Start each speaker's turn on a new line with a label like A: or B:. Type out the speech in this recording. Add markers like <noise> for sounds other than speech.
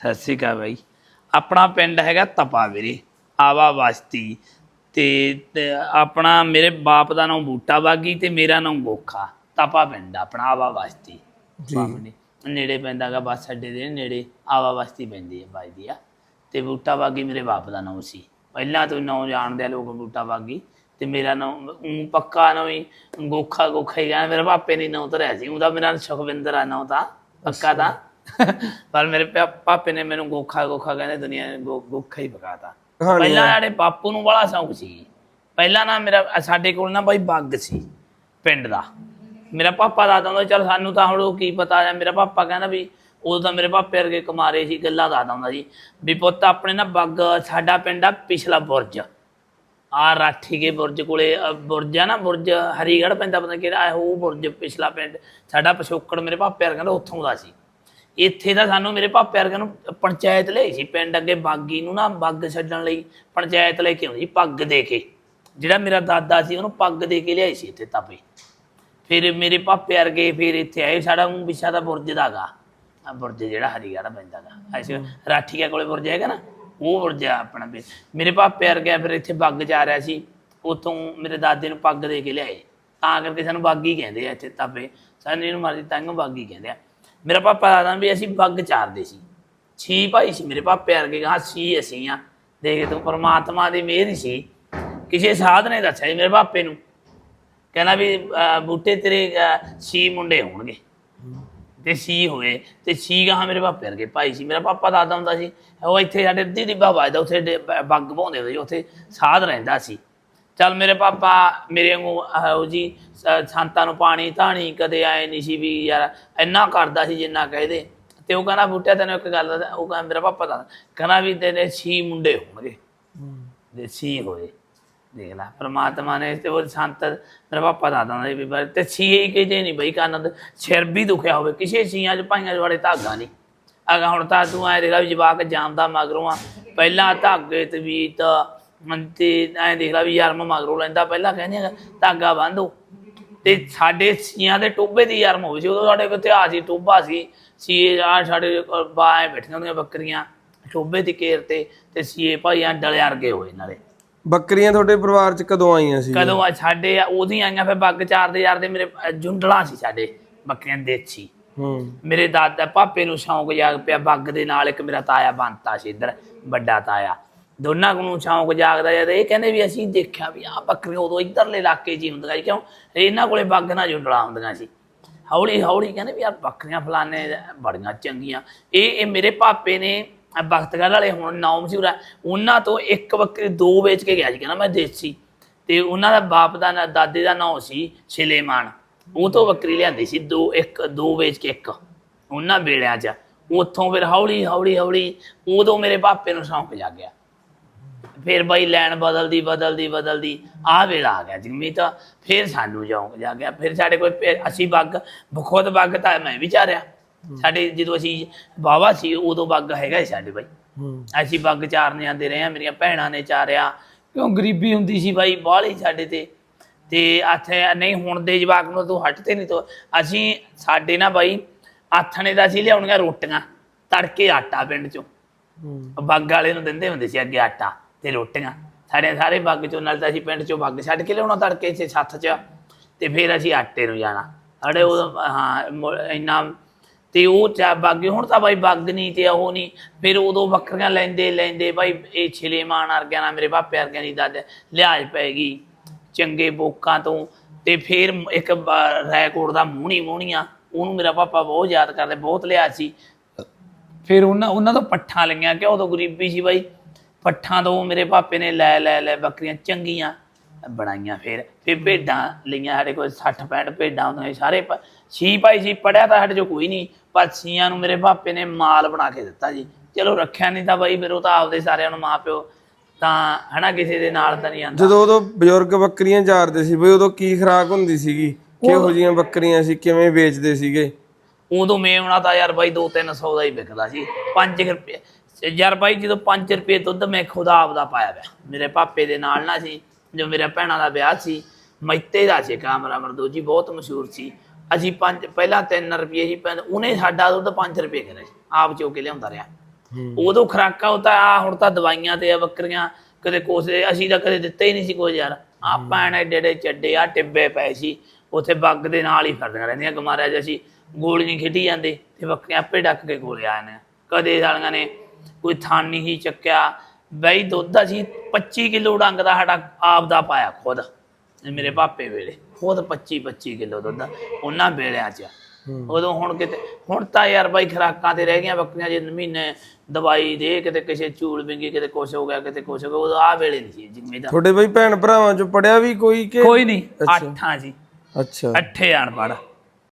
A: ਸਤਿ ਸ਼੍ਰੀ ਅਕਾਲ ਬਾਈ। ਆਪਣਾ ਪਿੰਡ ਹੈਗਾ ਤਪਾ ਵੀਰੇ ਆਵਾ ਬਸਤੀ ਤੇ ਤੇ ਆਪਣਾ ਮੇਰੇ ਬਾਪ ਦਾ ਨਾਮ ਬੂਟਾ ਬਾਗੀ ਤੇ ਮੇਰਾ ਨਾਮ ਗੋਖਾ। ਤਪਾ ਪਿੰਡ ਆ ਆਪਣਾ ਆਵਾ ਬਸਤੀ ਜੀ। ਨੇੜੇ ਪੈਂਦਾਗਾ ਬੱਸ ਅੱਡੇ ਦੇ ਨੇੜੇ ਆਵਾ ਬਸਤੀ ਪੈਂਦੀ ਹੈ ਵੱਜਦੀ ਆ। ਤੇ ਬੂਟਾ ਬਾਗੀ ਮੇਰੇ ਬਾਪ ਦਾ ਨਾਮ ਸੀ। ਪਹਿਲਾਂ ਤੋਂ ਨਾਮ ਜਾਣਦੇ ਆ ਲੋਕ ਬੂਟਾ ਬਾਗੀ। ਤੇ ਮੇਰਾ ਨਾਮ ਊਂ ਪੱਕਾ ਨਾਮ ਹੀ ਗੋਖਾ ਗੋਖਾ ਹੀ ਕਹਿੰਦਾ ਮੇਰੇ ਪਾਪੇ ਨੇ ਨਾਮ ਧਰਿਆ ਸੀ। ਉਹਦਾ ਮੇਰਾ ਸੁਖਵਿੰਦਰ ਆ ਨਾਮ ਤਾਂ। ਪੱਕਾ ਤਾਂ? <laughs> ਪਰ ਮੇਰੇ ਪਾ- ਪਾਪੇ ਨੇ ਮੈਨੂੰ ਗੋਖਾ ਗੋਖਾ ਕਹਿੰਦੇ ਦੁਨੀਆ ਨੇ ਗੋ- ਗੋਖਾ ਹੀ ਪਕਾਤਾ।
B: ਕਹਾਣੀ
A: ਪਹਿਲਾਂ ਸਾਡੇ ਬਾਪੂ ਨੂੰ ਬੜਾ ਸ਼ੌਂਕ ਸੀ। ਪਹਿਲਾਂ ਨਾ ਮੇਰਾ ਸਾਡੇ ਕੋਲ ਨਾ ਬਾਈ ਬੱਗ ਸੀ ਪਿੰਡ ਦਾ। ਮੇਰਾ ਪਾਪਾ ਦਾ ਹੁੰਦਾ ਚਲ ਸਾਨੂੰ ਤਾਂ ਹੁਣ ਉਹ ਕੀ ਪਤਾ ਹੈ ਮੇਰਾ ਪਾਪਾ ਕਹਿੰਦਾ ਵੀ ਉਦੋਂ ਤਾਂ ਮੇਰੇ ਪਾਪੇ ਵਰਗੇ ਕੁਮਾਰੇ ਸੀ ਗੱਲਾਂ ਦੱਸਦਾ ਹੁੰਦਾ ਸੀ। ਵੀ ਪੁੱਤ ਆਪਣੇ ਨਾ ਬੱਗ ਸਾਡਾ ਪਿੰਡ ਆ ਪਿਛਲਾ ਬੁਰਜ। ਆ ਰਾਠੀ ਕੇ ਬੁਰਜ ਕੋਲੇ ਅ, ਬੁਰਜ ਆ ਨਾ ਬੁਰਜ ਹਰੀਗੜ੍ਹ ਪੈਂਦਾ ਪਤਾ ਕਿਹੜਾ ਹੈ ਉਹ ਬੁਰਜ ਪਿਛਲਾ ਪਿੰਡ। ਸਾਡਾ ਪਿਛੋਕੜ ਮੇਰੇ ਪਾਪੇ ਵਰਗਾ ਦਾ ਉੱਥੋਂ ਦਾ ਸੀ। ਇੱਥੇ ਤਾਂ ਸਾਨੂੰ ਮੇਰੇ ਪਾਪੇ ਵਰਗੇ ਨੂੰ ਪੰਚਾਇਤ ਲਈ ਸੀ, ਪਿੰਡ ਅੱਗੇ ਬਾਗੀ ਨੂੰ ਨਾ ਬੱਗ ਛੱਡਣ ਲਈ, ਪੰਚਾਇਤ ਲੈ ਕੇ ਆਉਂਦੀ ਪੱਗ ਦੇ ਕੇ। ਜਿਹੜਾ ਮੇਰਾ ਦਾਦਾ ਸੀ, ਉਹਨੂੰ ਪੱਗ ਦੇ ਕੇ ਲਿਆਈ ਸੀ ਇੱਥੇ ਤਾਪੇ ਫਿਰ ਮੇਰੇ ਪਾਪੇ ਵਰਗੇ ਫਿਰ ਇੱਥੇ ਆਏ, ਸਾਡਾ ਉਹ ਵਿਸ਼ਾ ਦਾ ਬੁਰਜ ਦਾਗਾ ਆ ਬੁਰਜ ਜਿਹੜਾ ਹਰੀਗੜ੍ਹ ਪੈਂਦਾਗਾ ਐਸੇ ਰਾਠੀਆ ਕੋਲੇ ਬੁਰਜ ਹੈਗਾ ਨਾ, ਉਹ ਬੁਰਜ ਆਪਣਾ ਮੇਰੇ ਪਾਪੇ ਵਰਗੇ ਫਿਰ ਇੱਥੇ ਬੱਗ ਜਾ ਰਿਹਾ ਸੀ ਉਤੋਂ ਮੇਰੇ ਦਾਦੇ ਨੂੰ ਪੱਗ ਦੇ ਕੇ ਲਿਆਏ। ਤਾਂ ਕਰਕੇ ਸਾਨੂੰ ਬਾਗੀ ਕਹਿੰਦੇ ਆ ਇੱਥੇ ਤਾਪੇ ਸਾਨੂੰ ਇਹਨੂੰ ਮਾਰੀ ਤਾਂਗੋਂ ਬਾਗੀ ਕਹਿੰਦੇ ਆ। ਮੇਰਾ ਪਾਪਾ ਦਾਦਾ ਵੀ ਅਸੀਂ ਬੱਗ ਚਾਰਦੇ ਸੀ। ਛੀ ਭਾਈ ਸੀ ਮੇਰੇ ਪਾਪੇ ਵਰਗੇ ਹਾਂ ਛੀ ਅਸੀਂ ਆ। ਦੇਖ ਤੂੰ ਪਰਮਾਤਮਾ ਦੀ ਮਿਹਰ ਹੀ ਸੀ। ਕਿਸੇ ਸਾਧ ਨੇ ਦੱਸਿਆ ਸੀ ਮੇਰੇ ਪਾਪੇ ਨੂੰ। ਕਹਿੰਦਾ ਵੀ ਅਹ, ਬੂਟੇ ਤੇਰੇ ਅਹ, ਛੀ ਮੁੰਡੇ ਹੋਣਗੇ। ਤੇ ਸੀ ਹੋਏ ਤੇ ਛੀ ਗਾਹਾਂ ਮੇਰੇ ਪਾਪੇ ਵਰਗੇ ਭਾਈ ਸੀ। ਮੇਰਾ ਪਾਪਾ ਦਾਦਾ ਹੁੰਦਾ ਸੀ ਉਹ ਇੱਥੇ ਸਾਡੇ ਅੱਧੀ ਡਿੱਬਾ ਦਾ ਉੱਥੇ ਡੇ- ਬ- ਬੱਗ ਪਾਉਂਦੇ ਹੁੰਦੇ ਸੀ ਉੱਥੇ ਸਾਧ ਰਹਿੰਦਾ ਸੀ। ਚੱਲ ਮੇਰੇ ਪਾਪਾ ਮੇਰੇ ਵਾਂਗੂ ਉਹ ਜੀ ਸ- ਸੰਤਾਂ ਨੂੰ ਪਾਣੀ ਧਾਣੀ ਕਦੇ ਆਏ ਨਹੀਂ ਸੀ ਵੀ ਯਾਰ ਇੰਨਾ ਕਰਦਾ ਸੀ ਜਿੰਨਾ ਕਹਦੇ। ਤੇ ਉਹ ਕਹਿੰਦਾ ਬੂਟਿਆ ਤੈਨੂੰ ਇੱਕ ਗੱਲ ਦੱਸਾਂ, ਉਹ ਕਹਿੰਦਾ ਮੇਰਾ ਪਾਪਾ ਦਾ ਕਹਿੰਦਾ ਵੀ ਤੇਰੇ ਛੀ ਮੁੰਡੇ ਹੋਣਗੇ। ਦੇ ਸੀ ਹੋਏ ਦੇਖ ਲੈ ਪ੍ਰਮਾਤਮਾ ਨੇ ਤੇ ਉਹ ਸੰਤ ਮੇਰਾ ਪਾਪਾ ਦਾਦਾ ਨੇ ਵੀ ਬਸ ਤੇ ਛੀ ਹੀ ਕਿਤੇ ਨਹੀਂ ਬਈ ਕੰਨ ਸਿਰ ਵੀ ਦੁਖਿਆ ਹੋਵੇ ਕਿਸੇ ਛੀਆਂ ਚ ਭਾਈਆਂ ਚ ਬੜੇ ਧਾਗਾ ਨਹੀਂ ਅਗਾ ਹੁਣ ਤਾਂ ਤੂੰ ਐ ਦੇਖਾ ਵੀ ਜਵਾਕ ਜਾਂਦਾ ਮਗਰੋਂ ਆ। ਪਹਿਲਾਂ ਧਾਗੇ ਤੇ ਵੀ ਤਾਂ ਮਨ ਤੇ ਐ ਦੇਖ ਲਾ ਵੀ ਯਾਰ ਮੈਂ ਮਗਰੋਂ ਲੈਂਦਾ ਪਹਿਲਾਂ ਕਹਿੰਦੇ ਆ, ਧਾਗਾ ਬੰਨ੍ਹੋ ਤੇ ਸਾਡੇ ਛੀਆਂ ਦੇ ਟੋਬੇ ਦੀ ਯਾਰਮ ਹੋਵੇ ਸੀ ਉਦੋਂ ਸਾਡੇ ਕੋਲ ਇਤਿਹਾਸ ਸੀ ਟੋਬਾ ਸੀ। ਸੀ ਆ ਸਾਡੇ ਬਾਏ ਬੈਠੀਆਂ ਹੁੰਦੀਆਂ ਬੱਕਰੀਆਂ ਟੋਬੇ ਦੀ ਕੇਰ ਤੇ ਤੇ ਸੀਏ ਭਾਈਆਂ ਡਲੇ ਵਰਗੇ ਹੋਏ ਨਾਲੇ।
B: ਬੱਕਰੀਆਂ ਤੁਹਾਡੇ ਪਰਿਵਾਰ ਚ ਕਦੋਂ ਆਈਆਂ ਸੀ?
A: ਕਦੋਂ ਆ ਸਾਡੇ ਉਹਦੀਆਂ ਆਈਆਂ ਫਿਰ ਬੱਗ ਚਾਰ ਦੇ ਯਾਰ ਦੇ ਮੇਰੇ ਜੁੰਡਲਾਂ ਸੀ ਸਾਡੇ ਬੱਕਰੀਆਂ ਦੇਸੀ।
B: ਹੂੰ।
A: ਮੇਰੇ ਦਾਦਾ ਪਾਪੇ ਨੂੰ ਸ਼ੌਂਕ ਜਾਗ ਪਿਆ ਬੱਗ ਦੇ ਨਾਲ ਇੱਕ ਮੇਰਾ ਤਾਇਆ ਬੰਤਾ ਸੀ ਇੱਧਰ ਵੱਡਾ ਤਾਇਆ। ਦੋਨਾਂ ਨੂੰ ਸ਼ੌਂਕ ਜਾਗਦਾ ਜਦ ਇਹ ਕਹਿੰਦੇ ਵੀ ਅਸੀਂ ਦੇਖਿਆ ਵੀ ਆ ਬੱਕਰੀਆਂ ਉਦੋਂ ਇੱਧਰਲੇ ਇਲਾਕੇ 'ਚ ਹੀ ਹੁੰਦੀਆਂ ਸੀ, ਕਿਉਂ? ਇਹਨਾਂ ਕੋਲੇ ਬੱਗ ਨਾਲ ਜੁੰਡਲਾ ਹੁੰਦੀਆਂ ਸੀ। ਹੌਲੀ ਹੌਲੀ ਕਹਿੰਦੇ ਵੀ ਆ ਬੱਕਰੀਆਂ ਫਲਾਣੇ ਬੜੀਆਂ ਚੰਗੀਆਂ। ਇਹ ਇਹ ਮੇਰੇ ਪਾਪੇ ਨੇ, ਆਹ ਬਖਤਗੜ੍ਹ ਵਾਲੇ ਹੁਣ ਨਾਮ ਸੀ ਉਹਦਾ, ਉਹਨਾਂ ਤੋਂ ਇੱਕ ਬੱਕਰੀ ਦੋ ਵੇਚ ਕੇ ਗਿਆ ਸੀ, ਕਹਿੰਦਾ ਮੈਂ ਦੇਸੀ। ਤੇ ਉਹਨਾਂ ਦਾ ਬਾਪ ਦਾ ਨਾਂ- ਦਾਦੇ ਦਾ ਨਾਮ ਸੀ ਸਿਲੇਮਾਨ ਉਹ ਤੋਂ ਬੱਕਰੀ ਲਿਆਂਦੀ ਸੀ, ਦੋ, ਇੱਕ, ਦੋ ਵੇਚ ਕੇ ਇੱਕ। ਉਹਨਾਂ ਵੇਲਿਆਂ 'ਚ। ਉੱਥੋਂ ਫਿਰ ਹੌਲੀ ਹੌਲੀ ਹੌਲੀ ਉਦੋਂ ਮੇਰੇ ਪਾਪੇ ਨੂੰ ਸ਼ੌਂਕ ਜਾਗਿਆ। ਫਿਰ ਬਾਈ ਲੈਣ ਬਦਲਦੀ ਬਦਲਦੀ ਬਦਲਦੀ ਆਹ ਵੇਲਾ ਆ ਗਿਆ ਜਿੰਮੀ ਤਾਂ ਫਿਰ ਸਾਨੂੰ ਜਾਉਂ ਜਾ ਗਿਆ। ਫਿਰ ਸਾਡੇ ਕੋਲ ਫਿਰ ਅਸੀਂ ਬੱਗ ਖੁਦ ਬੱਗ ਤਾਂ ਮੈਂ ਵੀ ਚਾਰਿਆ। ਸਾਡੇ ਜਦੋਂ ਅਸੀਂ ਬਾਵਾ ਸੀ ਉਦੋਂ ਬੱਗ ਹੈਗਾ ਸੀ ਸਾਡੇ ਬਾਈ। ਅਸੀਂ ਬੱਗ ਚਾਰਨੇ ਆਂਦੇ ਰਹੇ ਆ ਮੇਰੀਆਂ ਭੈਣਾਂ ਨੇ ਚਾਰਿਆ। ਕਿਉਂ ਗਰੀਬੀ ਹੁੰਦੀ ਸੀ ਬਾਈ ਬਾਹਲੀ ਸਾਡੇ ਤੇ। ਤੇ ਇੱਥੇ ਨਹੀਂ ਹੁਣ ਦੇ ਜਵਾਕ ਨੂੰ ਤੂੰ ਹਟਦੇ ਨਹੀਂ ਤੋ। ਅਸੀਂ ਸਾਡੇ ਨਾ ਬਾਈ ਆਥਣੇ ਦਾ ਸੀ ਲਿਆਉਣੀਆਂ ਰੋਟੀਆਂ। ਤੜਕੇ ਆਟਾ ਪਿੰਡ ਚੋਂ। ਬੱਗ ਵਾਲੇ ਨੂੰ ਦਿੰਦੇ ਹੁੰਦੇ ਸੀ ਅੱਗੇ ਆਟਾ। ਤੇ ਰੋਟੀਆਂ। ਸਾਡੇ ਸਾਰੇ ਬਾਗ ਚੋਂ, ਨਾਲ ਤਾਂ ਅਸੀਂ ਪਿੰਡ ਚੋਂ ਬੱਗ ਛੱਡ ਕੇ ਲਿਆਉਣਾ ਤੜਕੇ ਚ ਸੱਥ ਚ, ਤੇ ਫਿਰ ਅਸੀਂ ਆਟੇ ਨੂੰ ਜਾਣਾ। ਅੜੇ ਉਹ, ਹਾਂ, ਮੁ- ਇੰਨਾ, ਤੇ ਉਹ ਚਾ ਬੱਗ, ਹੁਣ ਤਾਂ ਬਾਈ ਬੱਗ ਨਹੀਂ ਤੇ ਉਹ ਨਹੀਂ ਫਿਰ ਉਦੋਂ ਬੱਕਰੀਆਂ ਲੈਂਦੇ ਲੈਂਦੇ ਬਾਈ, ਇਹ ਛਿਲੇਮਾਨ ਵਰਗਿਆਂ ਨਾਲ ਮੇਰੇ ਪਾਪੇ ਵਰਗਿਆਂ ਦੀ ਦਾਦ ਲਿਹਾਜ਼ ਪੈ ਗਈ। ਚੰਗੇ ਬੋਕਾਂ ਤੋਂ, ਤੇ ਫਿਰ ਇੱਕ ਬ- ਰੈਕੋਰਡ ਦਾ ਮੂਹਣੀ ਮੂਹਣੀਆਂ, ਉਹਨੂੰ ਮੇਰਾ ਪਾਪਾ ਬਹੁਤ ਯਾਦ ਕਰਦਾ, ਬਹੁਤ ਲਿਆ ਸੀ। ਫਿਰ ਉਹਨਾਂ ਉਹਨਾਂ ਤੋਂ ਪੱਠਾਂ ਲਈਆਂ ਕਿ ਉਦੋਂ ਗਰੀਬੀ ਸੀ ਬਾਈ? ਪੱਠਾਂ ਤੋਂ ਮੇਰੇ ਪਾਪੇ ਨੇ ਲੈ ਲੈ ਲੈ ਬੱਕਰੀਆਂ ਚੰਗੀਆਂ ਬਣਾਈਆਂ ਫਿਰ। ਫਿਰ ਭੇਡਾਂ ਲਈਆਂ ਸਾਡੇ ਕੋਲ 60 65 ਭੇਡਾਂ ਹੁੰਦੀਆਂ ਸੀ, ਸਾਰੇ ਪ- ਛੀ ਭਾਈ ਸੀ ਪੜਿਆ ਤਾਂ ਸਾਡੇ ਚੋਂ ਕੋਈ ਨਹੀਂ ਪਰ ਛੀਆਂ ਨੂੰ ਮੇਰੇ ਪਾਪੇ ਨੇ ਮਾਲ ਬਣਾ ਕੇ ਦਿੱਤਾ ਜੀ। ਚਲੋ ਰੱਖਿਆ ਨਹੀਂ ਤਾਂ ਬਾਈ ਫਿਰ ਉਹ ਤਾਂ ਆਪਦੇ ਸਾਰਿਆਂ ਨੂੰ ਮਾਂ ਪਿਓ ਤਾਂ ਹਨਾ ਕਿਸੇ ਦੇ ਨਾਲ ਤਾਂ ਨਹੀਂ ਆਂਦਾ
B: ਜਦੋਂ ਉਦੋਂ ਬਜ਼ੁਰਗ ਬੱਕਰੀਆਂ ਚਾਰਦੇ ਸੀ ਬਈ ਉਦੋਂ ਕੀ ਖਰਾਕ ਹੁੰਦੀ ਸੀਗੀ? ਕਿਹੋ ਜੀਆਂ ਬੱਕਰੀਆਂ ਸੀ ਕਿਵੇਂ ਵੇਚਦੇ ਸੀਗੇ?
A: ਉਦੋਂ ਮੇਵਣਾ ਤਾਂ ਯਾਰ ਬਾਈ 2-300 ਦਾ ਹੀ ਵਿਕਦਾ ਸੀ 5 ਰੁਪਏ। ਯਾਰ ਬਾਈ ਜਦੋਂ 5 ਰੁਪਏ ਦੁੱਧ ਮੈਂ ਖੁਦਾ ਆਪਦਾ ਪਾਇਆ ਪਿਆ। ਮੇਰੇ ਪਾਪੇ ਦੇ ਨਾਲ ਨਾ ਸੀ ਜੋ ਮੇਰੇ ਭੈਣਾਂ ਦਾ ਵਿਆਹ ਸੀ ਮੈਤੇ ਦਾ ਸੀ ਕਾਮਰਾ ਮਰਦੋਜੀ ਬਹੁਤ ਮਸ਼ਹੂਰ ਸੀ। ਅਸੀਂ ਪੰਜ ਪਹਿਲਾਂ 3 ਰੁਪਏ ਸੀ ਪੈਂਦੇ ਉਹਨੇ ਸਾਡਾ ਦੁੱਧ 5 ਰੁਪਏ ਕਰਿਆ ਸੀ ਆਪ ਚੋ ਕੇ ਲਿਆਉਂਦਾ ਰਿਹਾ। ਉਦੋਂ ਖਰਾਕਾਂ ਉਹ ਤਾਂ ਆ ਹੁਣ ਤਾਂ ਦਵਾਈਆਂ ਤੇ ਆ ਬੱਕਰੀਆਂ ਕਦੇ ਕੋਸੇ ਅਸੀਂ ਤਾਂ ਕਦੇ ਦਿੱਤੇ ਹੀ ਨਹੀਂ ਸੀ ਕੋਈ ਯਾਰ। ਆਪਾਂ ਨੇ ਏਡੇ ਏਡੇ ਚੱਡੇ ਆ ਟਿੱਬੇ ਪਏ ਸੀ ਉੱਥੇ ਬੱਗ ਦੇ ਨਾਲ ਹੀ ਫਿਰਦੀਆਂ ਰਹਿੰਦੀਆਂ ਗਮਾਰਿਆ ਜਿਹਾ ਅਸੀਂ ਗੋਲੀਆਂ ਖੇਡੀ ਜਾਂਦੇ ਤੇ ਬੱਕਰੀਆਂ ਆਪੇ ਡੱਕ ਕੇ ਕੋਲੇ ਆ ਨੇ ਕਦੇ ਸਾਲੀਆਂ ਨੇ ਕੋਈ ਥਾਨੀ ਹੀ ਚੱਕਿਆ। ਬਈ ਦੁੱਧ ਅਸੀਂ 25 ਕਿਲੋ ਡੰਗ ਦਾ ਸਾਡਾ ਆਪ ਦਾ ਪਾਇਆ ਖੁਦ ਮੇਰੇ ਪਾਪੇ ਵੇਲੇ। ਖੁਦ 25 25 ਕਿਲੋ ਦੁੱਧ ਉਹਨਾਂ ਵੇਲਿਆਂ 'ਚ। ਉਦੋਂ ਹੁਣ ਕਿਤੇ ਹੁਣ ਤਾਂ ਯਾਰ ਬਾਈ ਖਰਾਕਾਂ ਤੇ ਰਹਿ ਗਈਆਂ ਬੱਕਰੀਆਂ ਜੇ ਮਹੀਨੇ ਦਵਾਈ ਦੇ ਕਿਤੇ ਕਿਸੇ ਚੂਲ ਵਿੰਗੀ ਕਿਤੇ ਕੁਛ ਹੋ ਗਿਆ ਕਿਤੇ ਕੁਛ ਹੋ ਗਿਆ ਉਦੋਂ ਆ ਵੇਲੇ ਨਹੀਂ ਸੀ ਜ਼ਿੰਮੇਦਾਰ।
B: ਤੁਹਾਡੇ ਬਈ ਭੈਣ ਭਰਾਵਾਂ ਚੋਂ ਪੜਿਆ ਵੀ ਕੋਈ ਕਿ
A: ਕੋਈ ਨਹੀਂ ਅੱਠਾਂ ਜੀ।
B: ਅੱਛਾ।
A: ਅੱਠੇ ਅਨਪੜ੍ਹ।